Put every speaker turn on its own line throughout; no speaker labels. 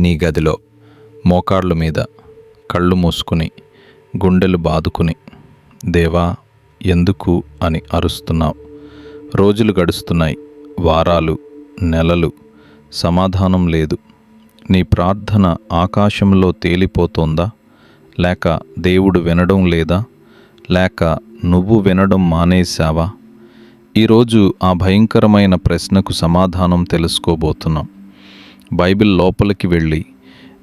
నీ గదిలో మోకాళ్ళ మీద కళ్ళు మూసుకుని గుండెలు బాదుకుని దేవా ఎందుకు అని అరుస్తున్నావు? రోజులు గడుస్తున్నాయి వారాలు నెలలు సమాధానం లేదు. నీ ప్రార్థన ఆకాశంలో తేలిపోతోందా? లేక దేవుడు వినడం లేదా? లేక నువ్వు వినడం మానేశావా? ఈరోజు ఆ భయంకరమైన ప్రశ్నకు సమాధానం తెలుసుకోబోతున్నాం. బైబిల్ లోపలికి వెళ్ళి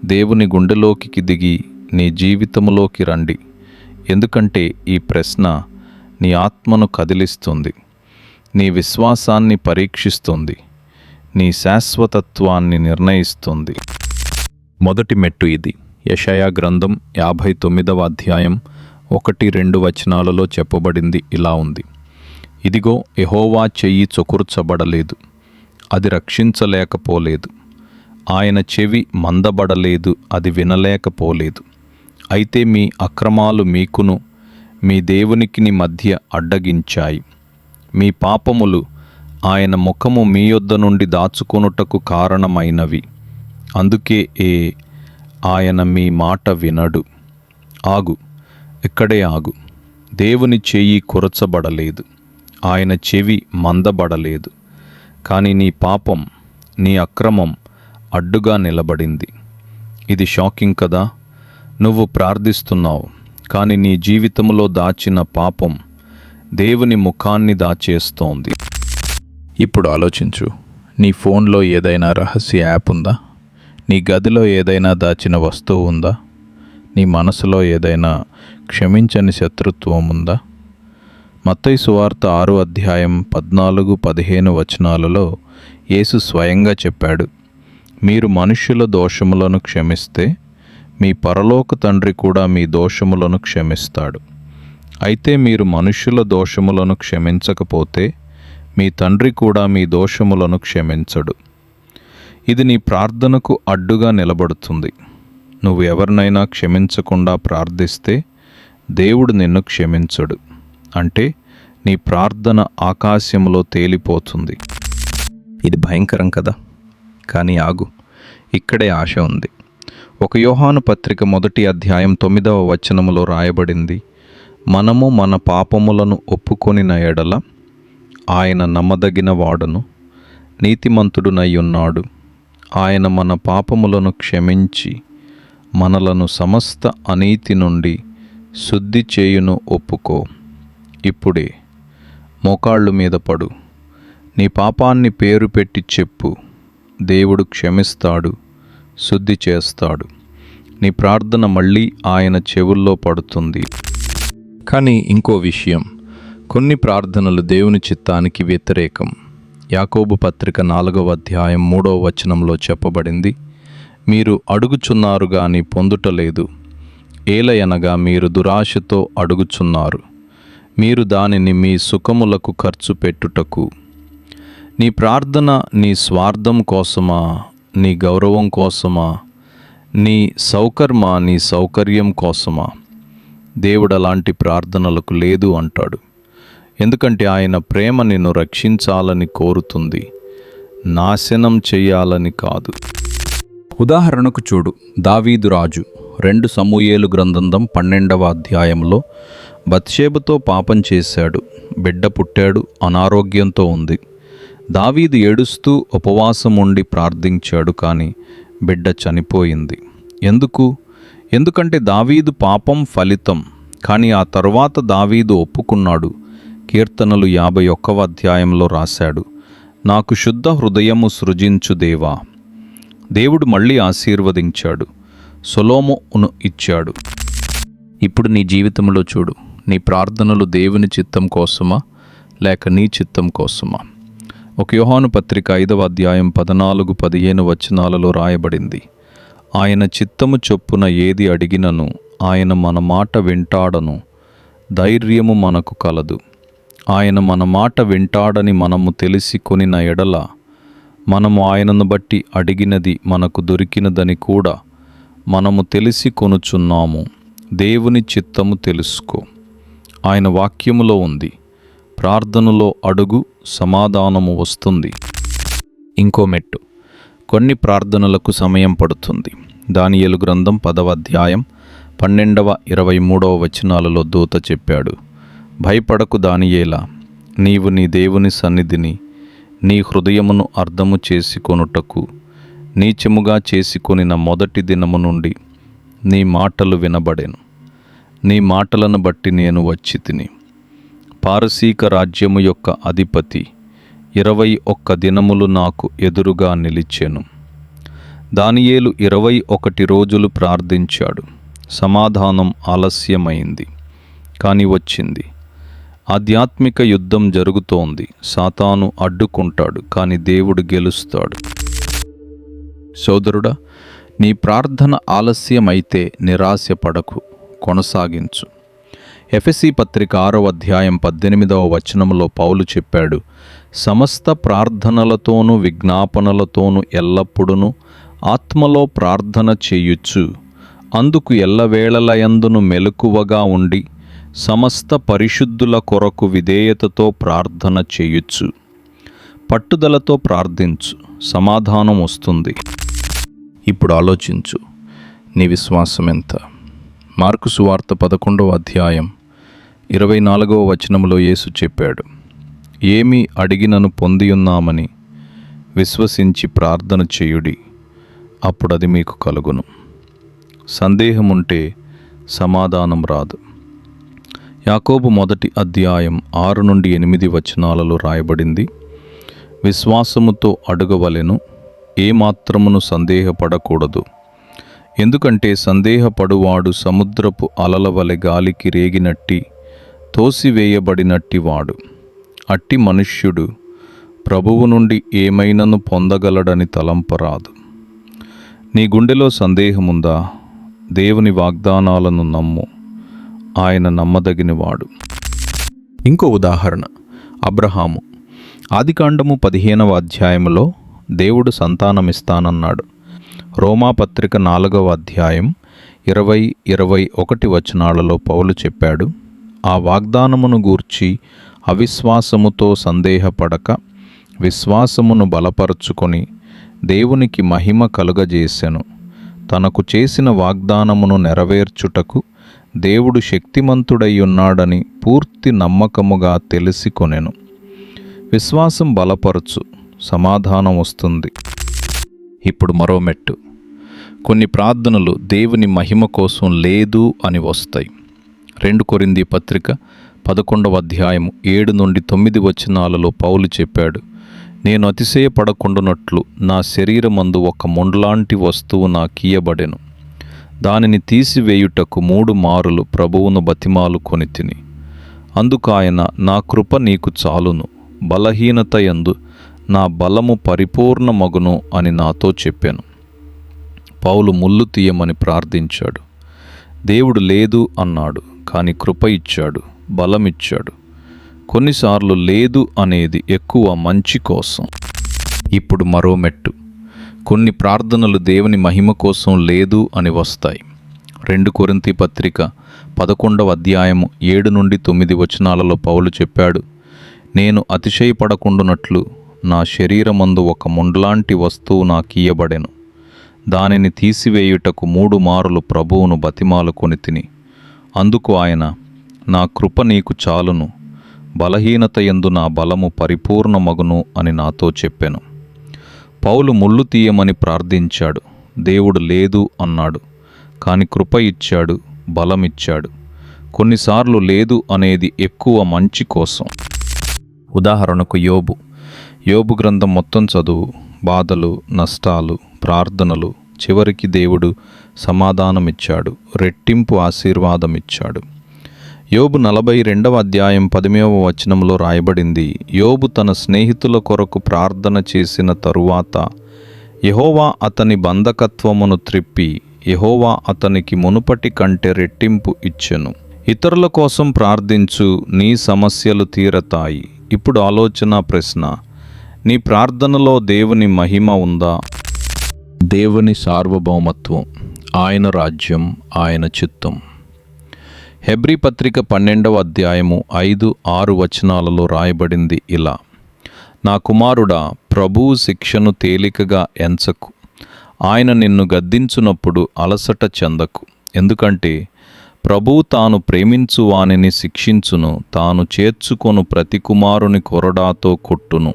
దేవుని గుండెలోకి దిగి నీ జీవితంలోకి రండి. ఎందుకంటే ఈ ప్రశ్న నీ ఆత్మను కదిలిస్తుంది. నీ విశ్వాసాన్ని పరీక్షిస్తుంది. నీ శాశ్వతత్వాన్ని నిర్ణయిస్తుంది. మొదటి మెట్టు ఇది. యషయా గ్రంథం యాభై తొమ్మిదవ అధ్యాయం ఒకటి రెండు వచనాలలో చెప్పబడింది ఇలా ఉంది. ఇదిగో ఎహోవా చెయ్యి చొకుర్చబడలేదు. అది రక్షించలేకపోలేదు. ఆయన చెవి మందబడలేదు అది వినలేకపోలేదు. అయితే మీ అక్రమాలు మీకును మీ దేవునికిని మధ్య అడ్డగించాయి. మీ పాపములు ఆయన ముఖము మీ యొద్ద నుండి దాచుకొనుటకు కారణమైనవి. అందుకే ఏ ఆయన మీ మాట వినడు. ఆగు ఇక్కడే ఆగు. దేవుని చెయ్యి కురచబడలేదు ఆయన చెవి మందబడలేదు. కానీ నీ పాపం నీ అక్రమం అడ్డుగా నిలబడింది. ఇది షాకింగ్ కదా? నువ్వు ప్రార్థిస్తున్నావు కానీ నీ జీవితంలో దాచిన పాపం దేవుని ముఖాన్ని దాచేస్తోంది. ఇప్పుడు ఆలోచించు నీ ఫోన్లో ఏదైనా రహస్య యాప్ ఉందా? నీ గదిలో ఏదైనా దాచిన వస్తువు ఉందా? నీ మనసులో ఏదైనా క్షమించని శత్రుత్వం ఉందా? మత్తయి సువార్త ఆరు అధ్యాయం పద్నాలుగు పదిహేను వచనాలలో యేసు స్వయంగా చెప్పాడు మీరు మనుష్యుల దోషములను క్షమిస్తే మీ పరలోక తండ్రి కూడా మీ దోషములను క్షమిస్తాడు. అయితే మీరు మనుష్యుల దోషములను క్షమించకపోతే మీ తండ్రి కూడా మీ దోషములను క్షమించడు. ఇది నీ ప్రార్థనకు అడ్డుగా నిలబడుతుంది. నువ్వు ఎవరినైనా క్షమించకుండా ప్రార్థిస్తే దేవుడు నిన్ను క్షమించడు. అంటే నీ ప్రార్థన ఆకాశంలో తేలిపోతుంది. ఇది భయంకరం కదా? కానీ ఆగు. ఇక్కడే ఆశ ఉంది. ఒక యోహాను పత్రిక మొదటి అధ్యాయం తొమ్మిదవ వచనములో రాయబడింది మనము మన పాపములను ఒప్పుకొనిన ఎడల ఆయన నమ్మదగిన వాడును నీతిమంతుడునై ఉన్నాడు ఆయన మన పాపములను క్షమించి మనలను సమస్త అనీతి నుండి శుద్ధి చేయును ఒప్పుకో. ఇప్పుడే మోకాళ్ళు మీద పడు. నీ పాపాన్ని పేరు పెట్టి చెప్పు. దేవుడు క్షమిస్తాడు శుద్ధి చేస్తాడు. నీ ప్రార్థన మళ్ళీ ఆయన చెవుల్లో పడుతుంది. కానీ ఇంకో విషయం కొన్ని ప్రార్థనలు దేవుని చిత్తానికి వ్యతిరేకం. యాకోబు పత్రిక నాలుగవ అధ్యాయం మూడవ వచనంలో చెప్పబడింది మీరు అడుగుచున్నారు కానీ పొందుటలేదు. ఏలయనగా మీరు దురాశతో అడుగుచున్నారు. మీరు దానిని మీ సుఖములకు ఖర్చు పెట్టుటకు నీ ప్రార్థన నీ స్వార్థం కోసమా? నీ గౌరవం కోసమా? నీ సౌకర్మ నీ సౌకర్యం కోసమా? దేవుడు అలాంటి ప్రార్థనలకు లేదు అంటాడు. ఎందుకంటే ఆయన ప్రేమ నిన్ను రక్షించాలని కోరుతుంది. నాశనం చేయాలని కాదు. ఉదాహరణకు చూడు దావీదు రాజు రెండు సమూయేలు గ్రంథంధం పన్నెండవ అధ్యాయంలో బత్షేబుతో పాపం చేశాడు బిడ్డ పుట్టాడు అనారోగ్యంతో ఉంది. దావీదు ఏడుస్తూ ఉపవాసం ఉండి ప్రార్థించాడు కానీ బిడ్డ చనిపోయింది. ఎందుకు? ఎందుకంటే దావీదు పాపం ఫలితం. కానీ ఆ తరువాత దావీదు ఒప్పుకున్నాడు. కీర్తనలు యాభై ఒక్కవ అధ్యాయంలో రాశాడు. నాకు శుద్ధ హృదయము సృజించు దేవా. దేవుడు మళ్ళీ ఆశీర్వదించాడు. సొలోమును ఇచ్చాడు. ఇప్పుడు నీ జీవితంలో చూడు. నీ ప్రార్థనలు దేవుని చిత్తం కోసమా? లేక నీ చిత్తం కోసమా? ఒక యోహాను పత్రిక ఐదవ అధ్యాయం పద్నాలుగు పదిహేను వచనాలలో రాయబడింది. ఆయన చిత్తము చొప్పున ఏది అడిగినను ఆయన మన మాట వింటాడను ధైర్యము మనకు కలదు. ఆయన మన మాట వింటాడని మనము తెలిసి కొనిన ఎడల మనము ఆయనను బట్టి అడిగినది మనకు దొరికినదని కూడా మనము తెలిసి కొనుచున్నాము దేవుని చిత్తము తెలుసుకో. ఆయన వాక్యములో ఉంది ప్రార్థనలో అడుగు సమాధానము వస్తుంది. ఇంకో మెట్టు. కొన్ని ప్రార్థనలకు సమయం పడుతుంది. దానియలు గ్రంథం పదవ అధ్యాయం పన్నెండవ ఇరవై మూడవ వచనాలలో దూత చెప్పాడు. భయపడకు దానియేలా. నీవు నీ దేవుని సన్నిధిని నీ హృదయమును అర్థము చేసుకొనుటకు నీచముగా చేసుకొనిన మొదటి దినము నుండి నీ మాటలు వినబడెను. నీ మాటలను బట్టి నేను వచ్చి తిని పారసీక రాజ్యము యొక్క అధిపతి. ఇరవై ఒక్క దినములు నాకు ఎదురుగా నిలిచెను. దానియేలు ఇరవై ఒకటి రోజులు ప్రార్థించాడు. సమాధానం ఆలస్యమైంది. కానీ వచ్చింది. ఆధ్యాత్మిక యుద్ధం జరుగుతోంది. సాతాను అడ్డుకుంటాడు కానీ దేవుడు గెలుస్తాడు. సోదరుడా నీ ప్రార్థన ఆలస్యమైతే నిరాశపడకు కొనసాగించు. ఎఫెసి పత్రిక ఆరో అధ్యాయం పద్దెనిమిదవ వచనంలో పౌలు చెప్పాడు సమస్త ప్రార్థనలతోనూ విజ్ఞాపనలతోనూ ఎల్లప్పుడూ ఆత్మలో ప్రార్థన చేయుచ్చు అందుకు ఎల్లవేళలయందును మెలకువగా ఉండి సమస్త పరిశుద్ధుల కొరకు విధేయతతో ప్రార్థన చేయుచ్చు పట్టుదలతో ప్రార్థించు. సమాధానం వస్తుంది. ఇప్పుడు ఆలోచించు. నీ విశ్వాసం ఎంత మార్కు సువార్త పదకొండవ అధ్యాయం ఇరవై నాలుగవ వచనంలో యేసు చెప్పాడు ఏమి అడిగినను పొందియున్నామని విశ్వసించి ప్రార్థన చేయుడి అప్పుడు అది మీకు కలుగును. సందేహం ఉంటే సమాధానం రాదు. యాకోబు మొదటి అధ్యాయం ఆరు నుండి ఎనిమిది వచనాలలో రాయబడింది విశ్వాసముతో అడుగవలెను ఏమాత్రమును సందేహపడకూడదు. ఎందుకంటే సందేహపడువాడు సముద్రపు అలల వలె గాలికి రేగినట్టి తోసివేయబడినట్టి వాడు అట్టి మనుష్యుడు ప్రభువు నుండి ఏమైనను పొందగలడని తలంపరాదు. నీ గుండెలో సందేహముందా? దేవుని వాగ్దానాలను నమ్ము. ఆయన నమ్మదగినవాడు. ఇంకో ఉదాహరణ. అబ్రహాము. ఆదికాండము పదిహేనవ అధ్యాయంలో దేవుడు సంతానమిస్తానన్నాడు. రోమాపత్రిక నాలుగవ అధ్యాయం ఇరవై ఇరవై ఒకటి వచనాలలో పౌలు చెప్పాడు ఆ వాగ్దానమును గూర్చి అవిశ్వాసముతో సందేహపడక విశ్వాసమును బలపరుచుకొని దేవునికి మహిమ కలుగజేసెను. తనకు చేసిన వాగ్దానమును నెరవేర్చుటకు దేవుడు శక్తిమంతుడై ఉన్నాడని పూర్తి నమ్మకముగా తెలిసి కొనెను విశ్వాసం బలపరచు సమాధానం వస్తుంది. ఇప్పుడు మరో మెట్టు. కొన్ని ప్రార్థనలు దేవుని మహిమ కోసం లేదు అని వస్తాయి. రెండు కొరింది పత్రిక పదకొండవ అధ్యాయము ఏడు నుండి తొమ్మిది వచనాలలో పౌలు చెప్పాడు నేను అతిశయపడకుండానట్లు నా శరీరమందు ఒక మొండ్లాంటి వస్తువు నాకీయబడెను దానిని తీసివేయుటకు మూడు మారులు ప్రభువును బతిమాలు కొని తిని. అందుకు ఆయన నా కృప నీకు చాలును. బలహీనత యందు నా బలము పరిపూర్ణ మగును అని నాతో చెప్పాను. పౌలు ముళ్ళు తీయమని ప్రార్థించాడు. దేవుడు లేదు అన్నాడు. కానీ కృప ఇచ్చాడు బలమిచ్చాడు కొన్నిసార్లు లేదు అనేది ఎక్కువ మంచి కోసం. ఇప్పుడు మరో మెట్టు. కొన్ని ప్రార్థనలు దేవుని మహిమ కోసం లేదు అని వస్తాయి. రెండు కొరింతి పత్రిక పదకొండవ అధ్యాయము ఏడు నుండి తొమ్మిది వచనాలలో పౌలు చెప్పాడు నేను అతిశయపడకుండునట్లు నా శరీరమందు ఒక ముండ్లాంటి వస్తువు నాకీయబడెను దానిని తీసివేయుటకు మూడు మారులు ప్రభువును బతిమాలు కొని తిని అందుకు ఆయన నా కృప నీకు చాలును బలహీనత ఎందు నా బలము పరిపూర్ణమగును అని నాతో చెప్పాను. పౌలు ముళ్ళు తీయమని ప్రార్థించాడు దేవుడు లేదు అన్నాడు కాని కృప ఇచ్చాడు బలమిచ్చాడు కొన్నిసార్లు లేదు అనేది ఎక్కువ మంచి కోసం. ఉదాహరణకు యోబు. యోబు గ్రంథం మొత్తం చదువు బాధలు నష్టాలు ప్రార్థనలు చివరికి దేవుడు సమాధానమిచ్చాడు రెట్టింపు ఆశీర్వాదమిచ్చాడు. యోబు నలభై రెండవ అధ్యాయం పదిమేవ వచనంలో రాయబడింది యోబు తన స్నేహితుల కొరకు ప్రార్థన చేసిన తరువాత యహోవా అతని బంధకత్వమును త్రిప్పి యహోవా అతనికి మునుపటి కంటే రెట్టింపు ఇచ్చెను. ఇతరుల కోసం ప్రార్థించు నీ సమస్యలు తీరతాయి. ఇప్పుడు ఆలోచన ప్రశ్న నీ ప్రార్థనలో దేవుని మహిమ ఉందా? దేవుని సార్వభౌమత్వం ఆయన రాజ్యం ఆయన చిత్తం. హెబ్రీ పత్రిక పన్నెండవ అధ్యాయము ఐదు ఆరు వచనాలలో రాయబడింది ఇలా. నా కుమారుడా ప్రభువు శిక్షను తేలికగా ఎంచకు. ఆయన నిన్ను గద్దించునప్పుడు అలసట చెందకు. ఎందుకంటే ప్రభువు తాను ప్రేమించు వానిని శిక్షించును తాను చేర్చుకొను ప్రతి కుమారుని కొరడాతో కొట్టును.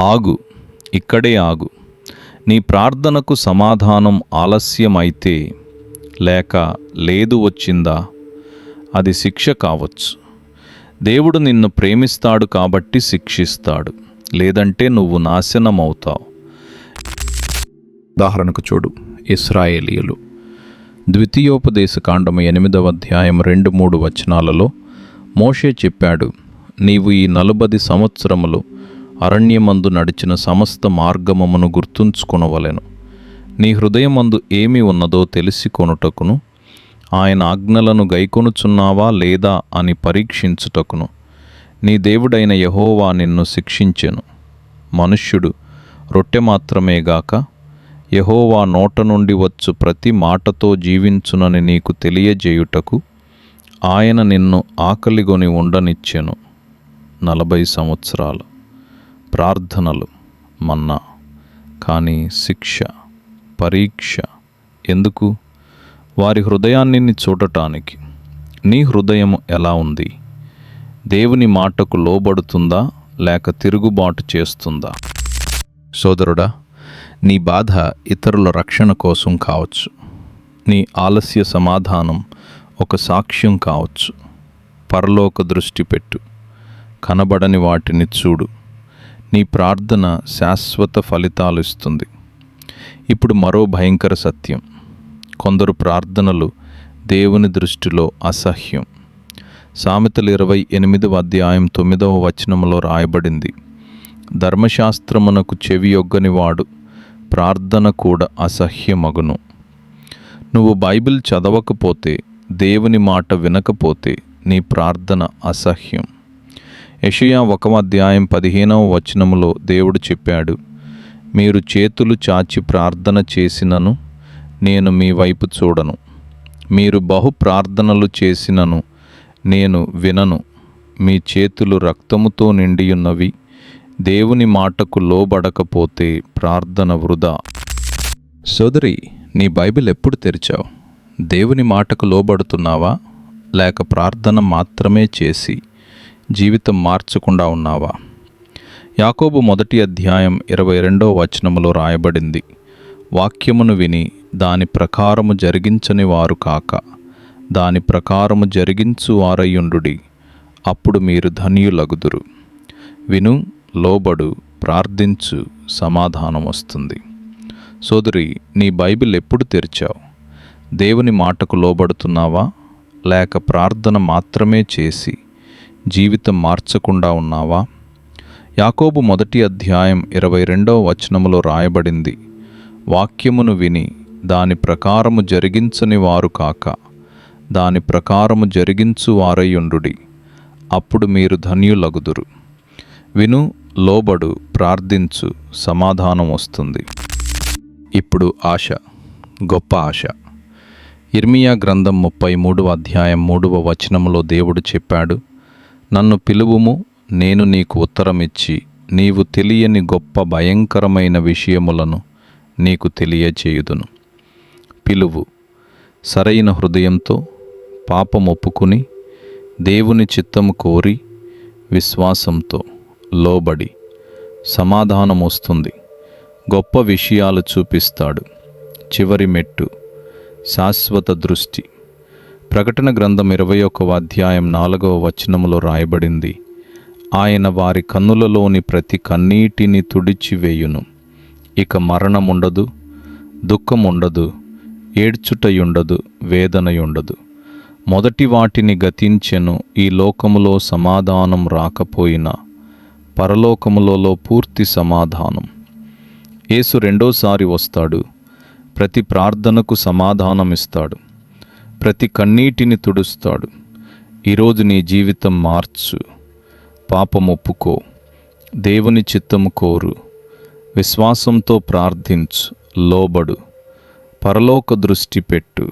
ఆగు ఇక్కడే ఆగు. నీ ప్రార్థనకు సమాధానం ఆలస్యమైతే లేక లేదు వచ్చిందా? అది శిక్ష కావచ్చు. దేవుడు నిన్ను ప్రేమిస్తాడు కాబట్టి శిక్షిస్తాడు. లేదంటే నువ్వు నాశనమవుతావు. ఉదాహరణకు చూడు ఇస్రాయేలీయులు. ద్వితీయోపదేశ కాండము ఎనిమిదవ అధ్యాయం రెండు మూడు వచనాలలో మోషే చెప్పాడు నీవు ఈ నలుబది సంవత్సరములు అరణ్యమందు నడిచిన సమస్త మార్గమమును గుర్తుంచుకొనవలెను. నీ హృదయమందు ఏమి ఉన్నదో తెలిసి కొనుటకును ఆయన ఆజ్ఞలను గైకొనుచున్నావా లేదా అని పరీక్షించుటకును. నీ దేవుడైన యహోవా నిన్ను శిక్షించెను. మనుష్యుడు రొట్టె మాత్రమే గాక యహోవా నోట నుండి వచ్చు ప్రతి మాటతో జీవించునని నీకు తెలియజేయుటకు ఆయన నిన్ను ఆకలిగొని ఉండనిచ్చెను. నలభై సంవత్సరాలు. ప్రార్థనలు మన్నా కానీ శిక్ష పరీక్ష ఎందుకు? వారి హృదయాన్ని చూడటానికి. నీ హృదయం ఎలా ఉంది? దేవుని మాటకు లోబడుతుందా? లేక తిరుగుబాటు చేస్తుందా? సోదరుడా నీ బాధ ఇతరుల రక్షణ కోసం కావచ్చు. నీ ఆలస్య సమాధానం ఒక సాక్ష్యం కావచ్చు. పరలోక దృష్టి పెట్టు. కనబడని వాటిని చూడు. నీ ప్రార్థన శాశ్వత ఫలితాలు ఇస్తుంది. ఇప్పుడు మరో భయంకర సత్యం. కొందరు ప్రార్థనలు దేవుని దృష్టిలో అసహ్యం. సామెతలు ఇరవై ఎనిమిదవ అధ్యాయం తొమ్మిదవ వచనంలో రాయబడింది. ధర్మశాస్త్రమునకు చెవి యొగ్గనివాడు ప్రార్థన కూడా అసహ్యమగును. నువ్వు బైబిల్ చదవకపోతే దేవుని మాట వినకపోతే నీ ప్రార్థన అసహ్యం. యషయా ఒక అధ్యాయం పదిహేనవ వచనములో దేవుడు చెప్పాడు మీరు చేతులు చాచి ప్రార్థన చేసినను నేను మీ వైపు చూడను. మీరు బహు ప్రార్థనలు చేసినను నేను వినను. మీ చేతులు రక్తముతో నిండియున్నవి దేవుని మాటకు లోబడకపోతే ప్రార్థన వృధా. సోదరి నీ బైబిల్ ఎప్పుడు తెరిచావు? దేవుని మాటకు లోబడుతున్నావా? లేక ప్రార్థన మాత్రమే చేసి జీవితం మార్చకుండా ఉన్నావా? యాకోబు మొదటి అధ్యాయం ఇరవై రెండో వచనములో రాయబడింది. వాక్యమును విని దాని ప్రకారము జరిగించని వారు కాక దాని ప్రకారము జరిగించు వారయ్యుండుడి అప్పుడు మీరు ధన్యులగుదురు. విను లోబడు ప్రార్థించు సమాధానం వస్తుంది. సోదరి నీ బైబిల్ ఎప్పుడు తెరిచావు? దేవుని మాటకు లోబడుతున్నావా? లేక ప్రార్థన మాత్రమే చేసి జీవితం మార్చకుండా ఉన్నావా? యాకోబు మొదటి అధ్యాయం ఇరవై రెండవ వచనములో రాయబడింది వాక్యమును విని దాని ప్రకారము జరిగించని వారు కాక దాని ప్రకారము జరిగించు వారయ్యుండుడి అప్పుడు మీరు ధన్యులగుదురు. విను లోబడు ప్రార్థించు సమాధానం వస్తుంది. ఇప్పుడు ఆశ గొప్ప ఆశ. ఇర్మియా గ్రంథం ముప్పై మూడవ అధ్యాయం మూడవ వచనములో దేవుడు చెప్పాడు నన్ను పిలువుము నేను నీకు ఉత్తరమిచ్చి నీవు తెలియని గొప్ప భయంకరమైన విషయములను నీకు తెలియచేయుదును. పిలువు. సరైన హృదయంతో పాపం ఒప్పుకుని దేవుని చిత్తము కోరి విశ్వాసంతో లోబడి సమాధానం వస్తుంది. గొప్ప విషయాలు చూపిస్తాడు. చివరి మెట్టు. శాశ్వత దృష్టి. ప్రకటన గ్రంథం ఇరవై ఒక్కవ అధ్యాయం నాలుగవ వచనములో రాయబడింది. ఆయన వారి కన్నులలోని ప్రతి కన్నీటిని తుడిచివేయును. ఇక మరణముండదు దుఃఖముండదు ఏడ్చుటయుండదు వేదనయుండదు. మొదటి వాటిని గతించెను ఈ లోకములో సమాధానం రాకపోయినా పరలోకములలో పూర్తి సమాధానం. యేసు రెండోసారి వస్తాడు ప్రతి ప్రార్థనకు సమాధానం ఇస్తాడు ప్రతి కన్నీటిని తుడుస్తాడు. ఈరోజు నీ జీవితం మార్చు. పాపం ఒప్పుకో. దేవుని చిత్తము కోరు. విశ్వాసంతో ప్రార్థించు. లోబడు. పరలోక దృష్టి పెట్టు.